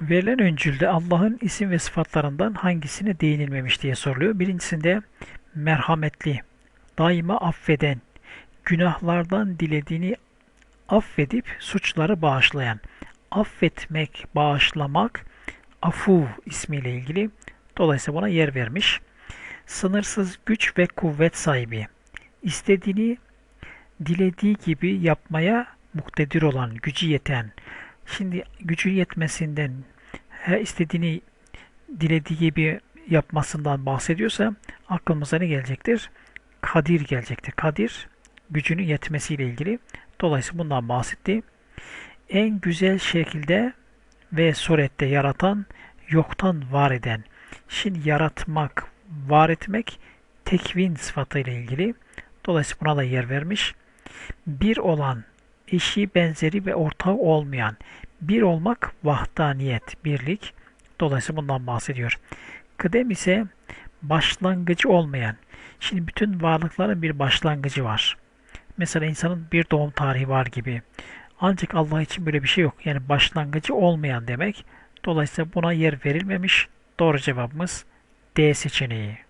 Verilen öncülde Allah'ın isim ve sıfatlarından hangisine değinilmemiş diye soruluyor. Birincisinde merhametli, daima affeden, günahlardan dilediğini affedip suçları bağışlayan. Affetmek, bağışlamak afu ismiyle ilgili. Dolayısıyla buna yer vermiş. Sınırsız güç ve kuvvet sahibi. İstediğini dilediği gibi yapmaya muktedir olan, gücü yeten. Şimdi gücü yetmesinden, her istediğini dilediği gibi yapmasından bahsediyorsa aklımıza ne gelecektir? Kadir gelecektir. Kadir gücünün yetmesiyle ilgili. Dolayısıyla bundan bahsetti. En güzel şekilde ve surette yaratan, yoktan var eden. Şimdi yaratmak, var etmek tekvin sıfatıyla ilgili. Dolayısıyla buna da yer vermiş. Bir olan, eşi, benzeri ve ortağı olmayan. Bir olmak vahdaniyet, birlik. Dolayısıyla bundan bahsediyor. Kıdem ise başlangıcı olmayan. Şimdi bütün varlıkların bir başlangıcı var. Mesela insanın bir doğum tarihi var gibi. Ancak Allah için böyle bir şey yok. Yani başlangıcı olmayan demek. Dolayısıyla buna yer verilmemiş. Doğru cevabımız D seçeneği.